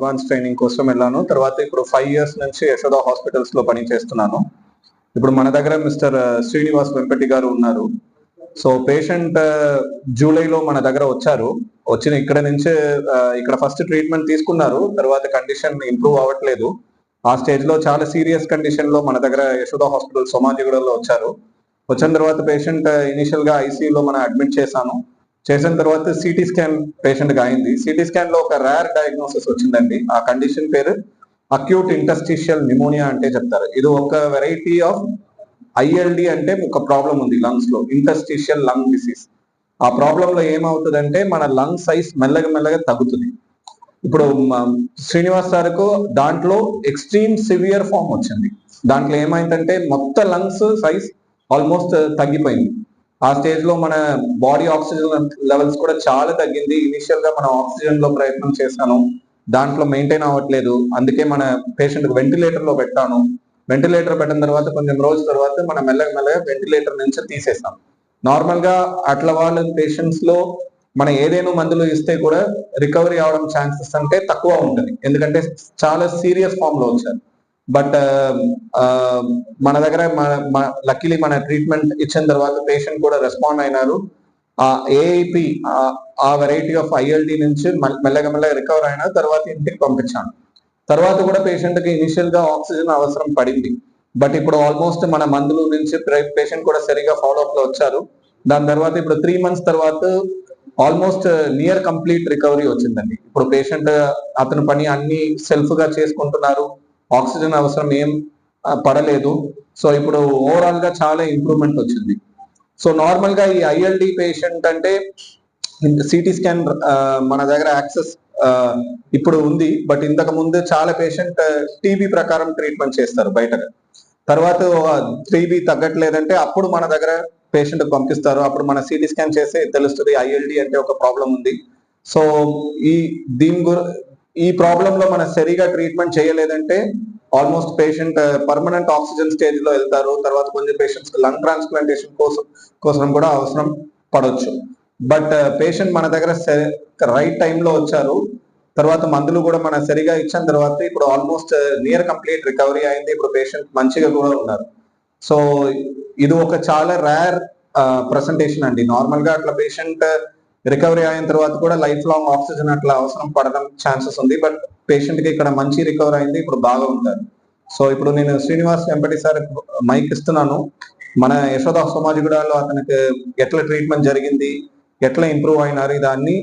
Advance training కోసం వెళ్ళాను. తర్వాత ఇప్పుడు ఫైవ్ ఇయర్స్ నుంచి యశోద హాస్పిటల్స్లో పని చేస్తున్నాను ఇప్పుడు మన దగ్గర మిస్టర్ uh, శ్రీనివాస్ వెంపటి గారు ఉన్నారు. సో పేషెంట్ జూలైలో మన దగ్గర వచ్చారు. వచ్చిన ఇక్కడ నుంచే uh, ఇక్కడ ఫస్ట్ ట్రీట్మెంట్ తీసుకున్నారు. తర్వాత కండిషన్ ఇంప్రూవ్ అవ్వట్లేదు. ఆ స్టేజ్లో చాలా సీరియస్ కండిషన్లో మన దగ్గర యశోద హాస్పిటల్ సోమాజిగూడలో వచ్చారు. వచ్చిన తర్వాత పేషెంట్ ఇనిషియల్ uh, గా ఐసీయూలో లో మనం అడ్మిట్ చేశాను. చేసిన తర్వాత సిటీ స్కాన్ పేషెంట్గా అయింది. సిటీ స్కాన్లో ఒక రేర్ డయాగ్నోసిస్ వచ్చిందండి. ఆ కండిషన్ పేరు అక్యూట్ ఇంటస్టిషియల్ నిమోనియా అంటే చెప్తారు. ఇది ఒక వెరైటీ ఆఫ్ ఐఎల్డి అంటే ఒక ప్రాబ్లం ఉంది లంగ్స్లో ఇంటస్టిషియల్ లంగ్ డిసీజ్ ఆ ప్రాబ్లం లో ఏమవుతుందంటే మన లంగ్ సైజ్ మెల్లగా మెల్లగా తగ్గుతుంది. ఇప్పుడు శ్రీనివాస్ సార్కు దాంట్లో ఎక్స్ట్రీమ్ సివియర్ ఫామ్ వచ్చింది. దాంట్లో ఏమైందంటే మొత్తం లంగ్స్ సైజ్ ఆల్మోస్ట్ తగ్గిపోయింది. ఆ స్టేజ్లో మన బాడీ ఆక్సిజన్ లెవెల్స్ కూడా చాలా తగ్గింది. ఇనిషియల్గా మనం ఆక్సిజన్లో ప్రయత్నం చేశాను. దాంట్లో మెయింటైన్ అవ్వట్లేదు. అందుకే మన పేషెంట్ వెంటిలేటర్లో పెట్టాను. వెంటిలేటర్ పెట్టిన తర్వాత కొంచెం రోజుల తర్వాత మనం మెల్లగా మెల్లగా వెంటిలేటర్ నుంచి తీసేస్తాం నార్మల్గా అట్లా వాళ్ళ పేషెంట్స్లో మనం ఏదైనా మందులు ఇస్తే కూడా రికవరీ అవడం ఛాన్సెస్ అంటే తక్కువ ఉంటుంది. ఎందుకంటే చాలా సీరియస్ ఫామ్లో వచ్చారు. బట్ మన దగ్గర మన లక్కీలీ మన ట్రీట్మెంట్ ఇచ్చిన తర్వాత పేషెంట్ కూడా రెస్పాండ్ అయినారు. ఆ ఏఐపి ఆ వెరైటీ ఆఫ్ ఐఎల్డి నుంచి మెల్లగా మెల్లగా రికవర్ అయిన తర్వాత ఇంటికి పంపించాను. తర్వాత కూడా పేషెంట్కి ఇనిషియల్గా ఆక్సిజన్ అవసరం పడింది. బట్ ఇప్పుడు ఆల్మోస్ట్ మన మందులు నుంచి పేషెంట్ కూడా సరిగా ఫాలో అప్లో వచ్చారు. దాని తర్వాత ఇప్పుడు త్రీ మంత్స్ తర్వాత ఆల్మోస్ట్ నియర్ కంప్లీట్ రికవరీ వచ్చిందండి. ఇప్పుడు పేషెంట్ అతని పని అన్ని సెల్ఫ్గా చేసుకుంటున్నారు. ఆక్సిజన్ అవసరం ఏం పడలేదు. సో ఇప్పుడు ఓవరాల్గా చాలా ఇంప్రూవ్మెంట్ వచ్చింది. సో నార్మల్గా ఈ ఐఎల్డి పేషెంట్ అంటే సిటీ స్కాన్ మన దగ్గర యాక్సెస్ ఇప్పుడు ఉంది. బట్ ఇంతకు ముందు చాలా పేషెంట్ టీబీ ప్రకారం ట్రీట్మెంట్ చేస్తారు బయట తర్వాత టీబీ తగ్గట్లేదంటే అప్పుడు మన దగ్గర పేషెంట్ పంపిస్తారు. అప్పుడు మన సిటీ స్కాన్ చేస్తే తెలుస్తుంది ఐఎల్డి అంటే ఒక ప్రాబ్లం ఉంది. సో ఈ దీని గురి ఈ ప్రాబ్లంలో మన సరిగా ట్రీట్మెంట్ చేయలేదంటే ఆల్మోస్ట్ పేషెంట్ పర్మనెంట్ ఆక్సిజన్ స్టేజ్లో వెళ్తారు. తర్వాత కొంచెం పేషెంట్స్ లంగ్ ట్రాన్స్ప్లాంటేషన్ కోసం కోసం కూడా అవసరం పడవచ్చు బట్ పేషెంట్ మన దగ్గర రైట్ టైంలో వచ్చారు. తర్వాత మందులు కూడా మనం సరిగా ఇచ్చిన తర్వాత ఇప్పుడు ఆల్మోస్ట్ నియర్ కంప్లీట్ రికవరీ అయింది. ఇప్పుడు పేషెంట్ మంచిగా కూడా ఉన్నారు. సో ఇది ఒక చాలా రేర్ ప్రజెంటేషన్ uh, అండి. నార్మల్గా అట్లా పేషెంట్ రికవరీ అయిన తర్వాత కూడా లైఫ్ లాంగ్ ఆక్సిజన్ అట్లా అవసరం పడడం ఛాన్సెస్ ఉంది. బట్ పేషెంట్కి ఇక్కడ మంచి రికవర్ అయింది. ఇప్పుడు బాగా ఉంటారు. సో ఇప్పుడు నేను శ్రీనివాస్ వెంపటి సార్ మైక్ ఇస్తున్నాను. మన యశోద సోమాజిగూడలో అతనికి ఎట్లా ట్రీట్మెంట్ జరిగింది ఎట్లా ఇంప్రూవ్ అయినారు దాన్ని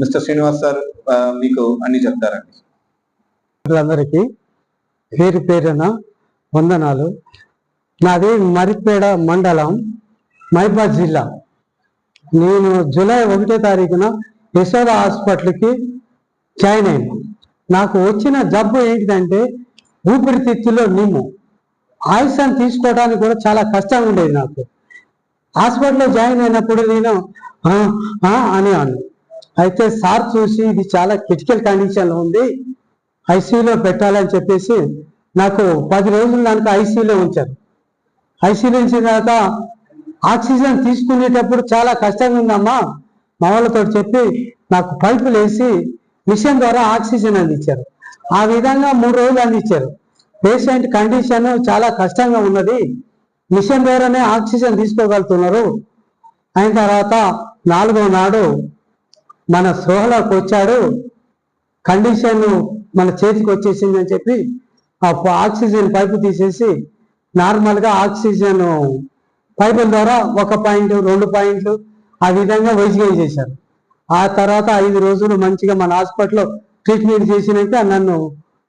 మిస్టర్ శ్రీనివాస్ సార్ మీకు అన్ని చెప్తారండి. అందరికీ పేరు పేరున వందనాలు. నాది మరిపేడ మండలం మైబాద్ జిల్లా. నేను జూలై ఒకటో తారీఖున యశోద హాస్పిటల్కి జాయిన్ అయ్యాను. నాకు వచ్చిన జబ్బు ఏంటిదంటే ఊపిరితిత్తులో నిమ్ము. ఆయుష్ని తీసుకోవడానికి కూడా చాలా కష్టంగా ఉండేది నాకు. హాస్పిటల్లో జాయిన్ అయినప్పుడు నేను అని అను. అయితే సార్ చూసి ఇది చాలా క్రిటికల్ కండిషన్లో ఉంది ఐసీయూలో పెట్టాలని చెప్పేసి నాకు పది రోజులు దానికి ఐసీయూలో ఉంచారు. ఐసీయూలో ఉంచిన తర్వాత ఆక్సిజన్ తీసుకునేటప్పుడు చాలా కష్టంగా ఉందమ్మా మా వాళ్ళతో చెప్పి నాకు పైపులు వేసి మిషన్ ద్వారా ఆక్సిజన్ అందించారు. ఆ విధంగా మూడు రోజులు అందించారు. పేషెంట్ కండిషన్ చాలా కష్టంగా ఉన్నది. మిషన్ ద్వారానే ఆక్సిజన్ తీసుకోగలుగుతున్నారు. అయిన తర్వాత నాలుగో నాడు మన సోహలోకి వచ్చాడు. కండిషన్ మన చేతికి వచ్చేసింది అని చెప్పి ఆ ఆక్సిజన్ పైపు తీసేసి నార్మల్గా ఆక్సిజన్ పైపుల ద్వారా ఒక పాయింట్ రెండు పాయింట్లు ఆ విధంగా వైద్యం చేశారు. ఆ తర్వాత ఐదు రోజులు మంచిగా మన హాస్పిటల్లో ట్రీట్మెంట్ చేసినాక నన్ను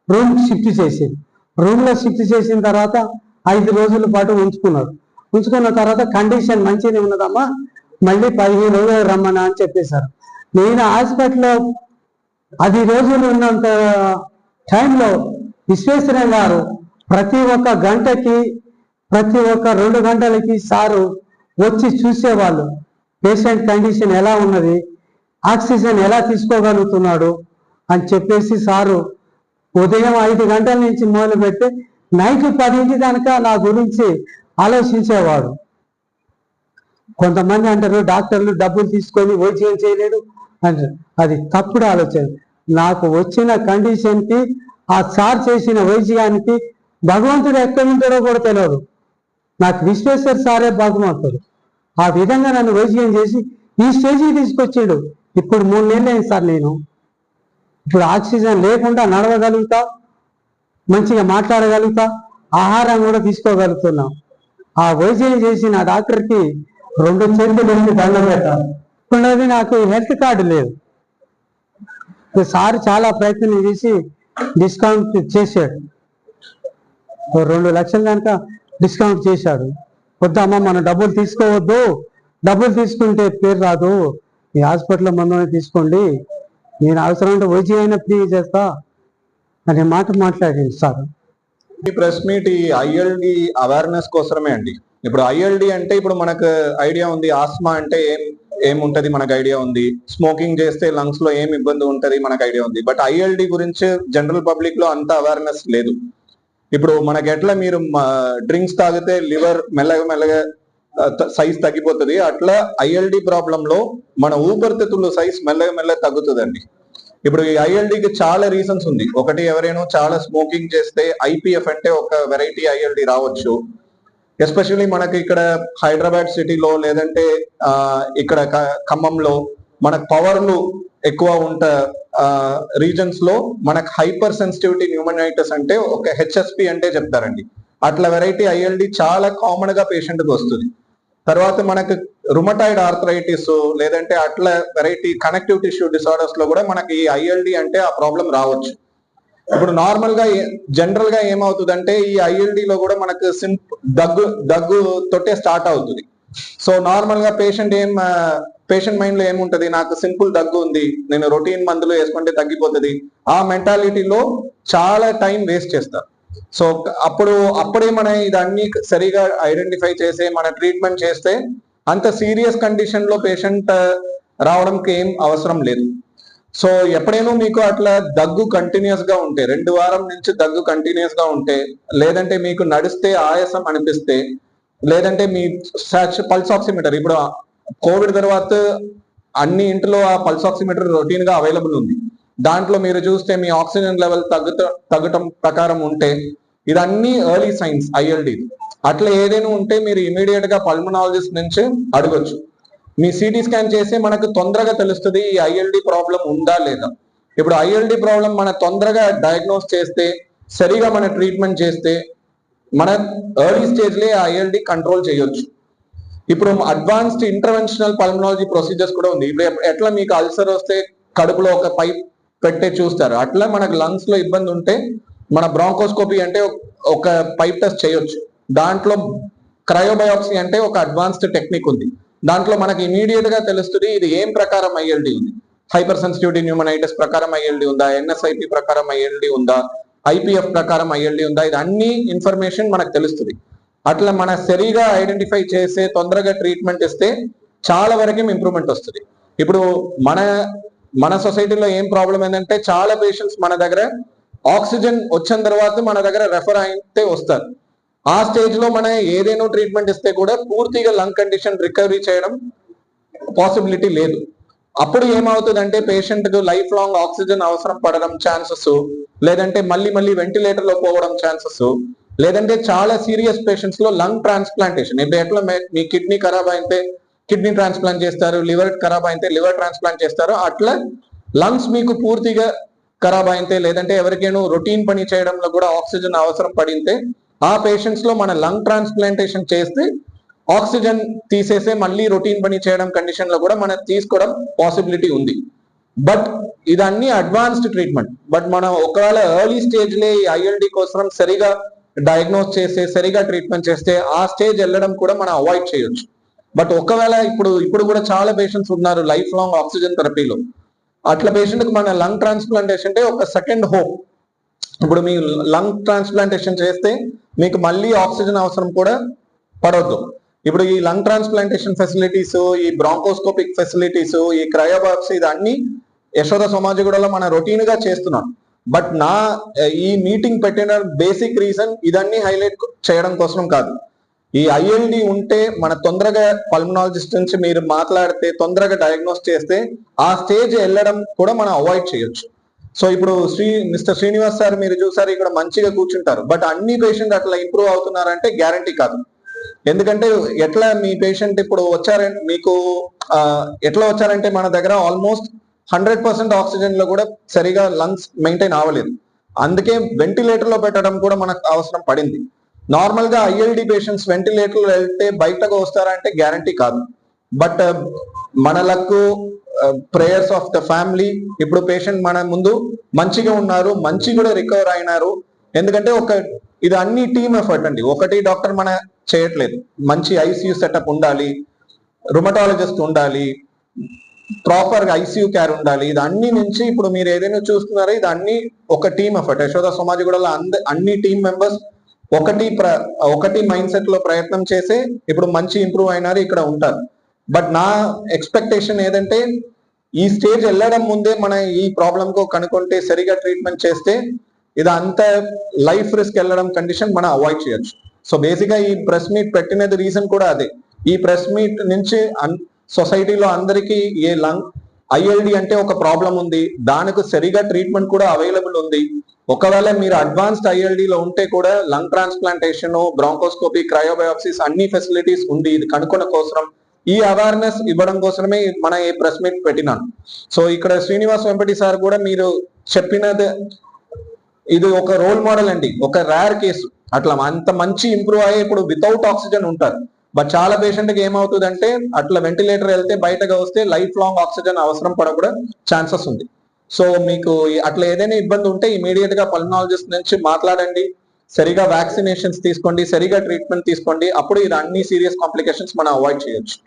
రూమ్ షిఫ్ట్ చేసింది. రూమ్లో షిఫ్ట్ చేసిన తర్వాత ఐదు రోజుల పాటు ఉంచుకున్నారు. ఉంచుకున్న తర్వాత కండిషన్ మంచిగా ఉన్నదమ్మా మళ్ళీ పదిహేను రోజులు రమ్మన్నా అని చెప్పేశారు. నేను హాస్పిటల్లో పది రోజులు ఉన్నంత టైంలో విశ్వేశ్వరయ్య గారు ప్రతి ఒక్క గంటకి ప్రతి ఒక్క రెండు గంటలకి సారు వచ్చి చూసేవాళ్ళు. పేషెంట్ కండిషన్ ఎలా ఉన్నది? ఆక్సిజన్ ఎలా తీసుకోగలుగుతున్నాడు? అని చెప్పేసి సారు ఉదయం ఐదు గంటల నుంచి మొదలు పెట్టి నైట్ పదింటి కనుక నా గురించి ఆలోచించేవాడు. కొంతమంది అంటారు డాక్టర్లు డబ్బులు తీసుకొని వైద్యం చేయలేడు అంటారు. అది తప్పుడు ఆలోచన. నాకు వచ్చిన కండిషన్కి ఆ సార్ చేసిన వైద్యానికి భగవంతుడు ఎక్కడ ఉంటాడో కూడా తెలియదు. నాకు విశ్వేశ్వర్ సారే భగవంతుడు ఆ విధంగా నన్ను వైద్యం చేసి ఈ స్టేజీకి తీసుకొచ్చాడు. ఇప్పుడు మూడు నెలలు అయింది సార్ నేను. ఇప్పుడు ఆక్సిజన్ లేకుండా నడవగలుగుతా మంచిగా మాట్లాడగలుగుతా ఆహారం కూడా తీసుకోగలుగుతున్నా. ఆ వైద్యం చేసిన డాక్టర్కి రెండు చేతులు పెట్టి దండం పెట్టాలి. నాకు హెల్త్ కార్డు లేదు. సార్ చాలా ప్రయత్నం చేసి డిస్కౌంట్ చేశాడు. రెండు లక్షలు కనుక డిస్కౌంట్ చేశాడు. వద్దమ్మా మనం డబ్బులు తీసుకోవద్దు. డబ్బులు తీసుకుంటే పేరు రాదు. ఈ హాస్పిటల్లో మందుని తీసుకోండి. నేను అవసరం ఉంటే వైద్యం అయినా ఫ్రీ చేస్తా. అనే మాట మాట్లాడింది సార్. ఈ ప్రెస్ మీట్ ఈ ఐఎల్డి అవేర్నెస్ కోసమే అండి. ఇప్పుడు ఐఎల్డి అంటే ఇప్పుడు మనకు ఐడియా ఉంది. ఆస్మా అంటే ఏం ఏముంటది మనకు ఐడియా ఉంది. స్మోకింగ్ చేస్తే లంగ్స్లో ఏం ఇబ్బంది ఉంటది మనకు ఐడియా ఉంది. బట్ ఐఎల్డి గురించి జనరల్ పబ్లిక్లో అంత అవేర్నెస్ లేదు. ఇప్పుడు మనకి ఎట్లా మీరు డ్రింక్స్ తాగితే లివర్ మెల్లగా మెల్లగా సైజ్ తగ్గిపోతుంది. అట్లా ఐఎల్డి ప్రాబ్లం లో మన ఊపిరితిత్తుల సైజ్ మెల్లగా మెల్లగా తగ్గుతుందండి. ఇప్పుడు ఈ ఐఎల్డికి చాలా రీజన్స్ ఉంది. ఒకటి ఎవరైనా చాలా స్మోకింగ్ చేస్తే ఐపీఎఫ్ అంటే ఒక వెరైటీ ఐఎల్డి రావచ్చు. ఎస్పెషల్లీ మనకి ఇక్కడ హైదరాబాద్ సిటీలో లేదంటే ఇక్కడ ఖమ్మంలో మనకు పవర్లు ఎక్కువ ఉంటా రీజన్స్లో మనకు హైపర్ సెన్సిటివిటీ న్యూమనైటిస్ అంటే ఒక హెచ్ఎస్పి అంటే చెప్తారండి. అట్లా వెరైటీ ఐఎల్డి చాలా కామన్గా పేషెంట్కి వస్తుంది. తర్వాత మనకు రుమటాయిడ్ ఆర్థరైటిస్ లేదంటే అట్లా వెరైటీ కనెక్టివ్ టిష్యూ డిసార్డర్స్లో కూడా మనకి ఈ ఐఎల్డి అంటే ఆ ప్రాబ్లం రావచ్చు. ఇప్పుడు నార్మల్గా జనరల్గా ఏమవుతుందంటే ఈ ఐఎల్డి లో కూడా మనకు సింప్ దగ్గు దగ్గు తోటే స్టార్ట్ అవుతుంది. సో నార్మల్గా పేషెంట్ ఏం పేషెంట్ మైండ్లో ఏముంటది? నాకు సింపుల్ దగ్గు ఉంది. నేను రొటీన్ మందులు వేసుకుంటే తగ్గిపోతుంది. ఆ మెంటాలిటీలో చాలా టైం వేస్ట్ చేస్తారు సో అప్పుడు అప్పుడే మన ఇదన్నీ సరిగా ఐడెంటిఫై చేసి మన ట్రీట్మెంట్ చేస్తే అంత సీరియస్ కండిషన్లో పేషెంట్ రావడంకి ఏం అవసరం లేదు. సో ఎప్పుడైనా మీకు అట్లా దగ్గు కంటిన్యూస్గా ఉంటే రెండు వారం నుంచి దగ్గు కంటిన్యూస్గా ఉంటే లేదంటే మీకు నడిస్తే ఆయాసం అనిపిస్తే లేదంటే మీ పల్స్ ఆక్సిమీటర్ ఇప్పుడు కోవిడ్ తర్వాత అన్ని ఇంట్లో ఆ పల్స్ ఆక్సిమీటర్ రొటీన్గా అవైలబుల్ ఉంది. దాంట్లో మీరు చూస్తే మీ ఆక్సిజన్ లెవెల్ తగ్గుత తగ్గటం ప్రకారం ఉంటే ఇదన్నీ ఎర్లీ సైన్స్ ఐఎల్డి. అట్లా ఏదైనా ఉంటే మీరు ఇమీడియట్గా పల్మనాలజిస్ట్ నుంచి అడగొచ్చు. మీ సిటీ స్కాన్ చేస్తే మనకు తొందరగా తెలుస్తుంది ఈ ఐఎల్డి ప్రాబ్లం ఉందా లేదా. ఇప్పుడు ఐఎల్డి ప్రాబ్లం మన తొందరగా డయాగ్నోస్ చేస్తే సరిగా మన ట్రీట్మెంట్ చేస్తే మన ఎర్లీ స్టేజ్ లే ఐఎల్డి కంట్రోల్ చేయొచ్చు. ఇప్పుడు అడ్వాన్స్డ్ ఇంటర్వెన్షనల్ పల్మనాలజీ ప్రొసీజర్స్ కూడా ఉంది. ఇప్పుడు ఎట్లా మీకు అల్సర్ వస్తే కడుపులో ఒక పైప్ పెట్టే చూస్తారు. అట్లా మనకు లంగ్స్లో ఇబ్బంది ఉంటే మన బ్రాంకోస్కోపీ అంటే ఒక- ఒక పైప్ టెస్ట్ చేయొచ్చు. దాంట్లో క్రయోబయాప్సీ అంటే ఒక అడ్వాన్స్డ్ టెక్నిక్ ఉంది. దాంట్లో మనకి ఇమీడియట్గా తెలుస్తుంది ఇది ఏం ప్రకారం ఐఎల్డి ఉంది. హైపర్ సెన్సిటివిటీ న్యూమనైటిస్ ప్రకారం ఐఎల్డి ఉందా? ఎన్ఎస్ఐపి ప్రకారం ఐఎల్డి ఉందా? ఐపీఎఫ్ ప్రకారం ఐఎల్డి ఉందా? ఇది అన్ని ఇన్ఫర్మేషన్ మనకు తెలుస్తుంది. అట్లా మన సరిగా ఐడెంటిఫై చేసే తొందరగా ట్రీట్మెంట్ ఇస్తే చాలా వరకు ఇంప్రూవ్మెంట్ వస్తుంది. ఇప్పుడు మన మన సొసైటీలో ఏం ప్రాబ్లం ఏంటంటే చాలా పేషెంట్స్ మన దగ్గర ఆక్సిజన్ వచ్చిన తర్వాత మన దగ్గర రెఫర్ అయితే వస్తారు. ఆ స్టేజ్లో మన ఏదైనా ట్రీట్మెంట్ ఇస్తే కూడా పూర్తిగా లంగ్ కండిషన్ రికవరీ చేయడం పాసిబిలిటీ లేదు. అప్పుడు ఏమవుతుందంటే పేషెంట్ లైఫ్ లాంగ్ ఆక్సిజన్ అవసరం పడడం ఛాన్సెస్ లేదంటే మళ్ళీ మళ్ళీ వెంటిలేటర్లో పోవడం ఛాన్సెస్ లేదంటే చాలా సీరియస్ పేషెంట్స్లో లంగ్ ట్రాన్స్ప్లాంటేషన్ ఇప్పుడు ఎట్లా మీ కిడ్నీ ఖరాబ్ అయితే కిడ్నీ ట్రాన్స్ప్లాంట్ చేస్తారు లివర్ ఖరాబ్ అయితే లివర్ ట్రాన్స్ప్లాంట్ చేస్తారు అట్లా లంగ్స్ మీకు పూర్తిగా ఖరాబ్ అయితే లేదంటే ఎవరికైనా రొటీన్ పని చేయడంలో కూడా ఆక్సిజన్ అవసరం పడితే ఆ పేషెంట్స్లో మన లంగ్ ట్రాన్స్ప్లాంటేషన్ చేస్తే ఆక్సిజన్ తీసేసే మళ్ళీ రొటీన్ పని చేయడం కండిషన్లో కూడా మనం తీసుకోవడం పాసిబిలిటీ ఉంది. బట్ ఇదన్నీ అడ్వాన్స్డ్ ట్రీట్మెంట్ బట్ మనం ఒకవేళ ఎర్లీ స్టేజ్ లే ఐఎల్డి కోసం సరిగా డయాగ్నోస్ చేస్తే సరిగా ట్రీట్మెంట్ చేస్తే ఆ స్టేజ్ వెళ్ళడం కూడా మనం అవాయిడ్ చేయొచ్చు. బట్ ఒకవేళ ఇప్పుడు ఇప్పుడు కూడా చాలా పేషెంట్స్ ఉన్నారు లైఫ్ లాంగ్ ఆక్సిజన్ థెరపీలో అట్లా పేషెంట్కి మన లంగ్ ట్రాన్స్ప్లాంటేషన్ అంటే ఒక సెకండ్ హోప్ ఇప్పుడు మీ లంగ్ ట్రాన్స్ప్లాంటేషన్ చేస్తే మీకు మళ్ళీ ఆక్సిజన్ అవసరం కూడా పడవద్దు ఇప్పుడు ఈ లంగ్ ట్రాన్స్ప్లాంటేషన్ ఫెసిలిటీస్ ఈ బ్రాంకోస్కోపిక్ ఫెసిలిటీస్ ఈ క్రయోబాక్స్ ఇదన్నీ యశోద సమాజగూడలో మన రొటీన్గా చేస్తున్నాం. బట్ నా ఈ మీటింగ్ పెట్టిన బేసిక్ రీజన్ ఇదన్నీ హైలైట్ చేయడం కోసం కాదు. ఈ ఐఎల్డి ఉంటే మన తొందరగా పల్మనాలజిస్ట్ నుంచి మీరు మాట్లాడితే తొందరగా డయాగ్నోస్ చేస్తే ఆ స్టేజ్ వెళ్ళడం కూడా మనం అవాయిడ్ చేయొచ్చు. సో ఇప్పుడు శ్రీ మిస్టర్ శ్రీనివాస్ సార్ మీరు చూసారు ఇక్కడ మంచిగా కూర్చుంటారు. బట్ అన్ని పేషెంట్ అట్లా ఇంప్రూవ్ అవుతున్నారంటే గ్యారంటీ కాదు. ఎందుకంటే ఎట్లా మీ పేషెంట్ ఇప్పుడు వచ్చారంటే మీకు ఎట్లా వచ్చారంటే మన దగ్గర ఆల్మోస్ట్ హండ్రెడ్ పర్సెంట్ ఆక్సిజన్లో కూడా సరిగా లంగ్స్ మెయింటైన్ అవ్వలేదు. అందుకే వెంటిలేటర్లో పెట్టడం కూడా మనకు అవసరం పడింది. నార్మల్గా ఐఎల్డి పేషెంట్స్ వెంటిలేటర్లో వెళ్తే బయటకు వస్తారా అంటే గ్యారంటీ కాదు. బట్ మనలకు ప్రేయర్స్ ఆఫ్ ద ఫ్యామిలీ ఇప్పుడు పేషెంట్ మన ముందు మంచిగా ఉన్నారు మంచి కూడా రికవర్ అయినారు. ఎందుకంటే ఒక ఇది అన్ని టీమ్ ఎఫర్ట్ అండి. ఒకటి డాక్టర్ మన చేయట్లేదు. మంచి ఐసీయూ సెటప్ ఉండాలి రుమటాలజిస్ట్ ఉండాలి ప్రాపర్ ఐసీయూ కేర్ ఉండాలి. ఇది అన్ని నుంచి ఇప్పుడు మీరు ఏదైనా చూస్తున్నారో ఇది అన్ని ఒక టీమ్ ఎఫర్ట్ యశోద సమాజ్ కూడా అంద అన్ని టీమ్ మెంబర్స్ ఒకటి ప్ర ఒకటి మైండ్ సెట్లో ప్రయత్నం చేసే ఇప్పుడు మంచి ఇంప్రూవ్ అయినారు ఇక్కడ ఉంటారు. బట్ నా ఎక్స్పెక్టేషన్ ఏదంటే ఈ స్టేజ్ వెళ్ళడం ముందే మన ఈ ప్రాబ్లం కు కనుక్కుంటే సరిగా ట్రీట్మెంట్ చేస్తే ఇది అంత లైఫ్ రిస్క్ వెళ్ళడం కండిషన్ మనం అవాయిడ్ చేయొచ్చు. సో బేసిక్గా ఈ ప్రెస్ మీట్ పెట్టినది రీజన్ కూడా అదే. ఈ ప్రెస్ మీట్ నుంచి సొసైటీలో అందరికీ ఏ లంగ్ ఐఎల్డి అంటే ఒక ప్రాబ్లం ఉంది దానికి సరిగా ట్రీట్మెంట్ కూడా అవైలబుల్ ఉంది. ఒకవేళ మీరు అడ్వాన్స్డ్ ఐఎల్డిలో ఉంటే కూడా లంగ్ ట్రాన్స్ప్లాంటేషన్ బ్రాంకోస్కోపీ క్రయోబయాప్సిస్ అన్ని ఫెసిలిటీస్ ఉంది ఇది కనుక్కున్న కోసం ఈ అవేర్నెస్ ఇవ్వడం కోసమే మన ఈ ప్రెస్ మీట్ పెట్టినాను. సో ఇక్కడ శ్రీనివాస్ వెంపటి సార్ కూడా మీరు చెప్పినది ఇది ఒక రోల్ మోడల్ అండి ఒక రేర్ కేసు. అట్లా అంత మంచి ఇంప్రూవ్ అయ్యి ఇప్పుడు వితౌట్ ఆక్సిజన్ ఉంటారు. బట్ చాలా పేషెంట్కి ఏమవుతుందంటే అట్లా వెంటిలేటర్ వెళ్తే బయటకు వస్తే లైఫ్ లాంగ్ ఆక్సిజన్ అవసరం పడ కూడా ఛాన్సెస్ ఉంది. సో మీకు అట్లా ఏదైనా ఇబ్బంది ఉంటే ఇమీడియట్గా పల్నాలజిస్ట్ నుంచి మాట్లాడండి. సరిగా వ్యాక్సినేషన్స్ తీసుకోండి సరిగా ట్రీట్మెంట్ తీసుకోండి. అప్పుడు ఇది అన్ని సీరియస్ కాంప్లికేషన్స్ మనం అవాయిడ్ చేయొచ్చు.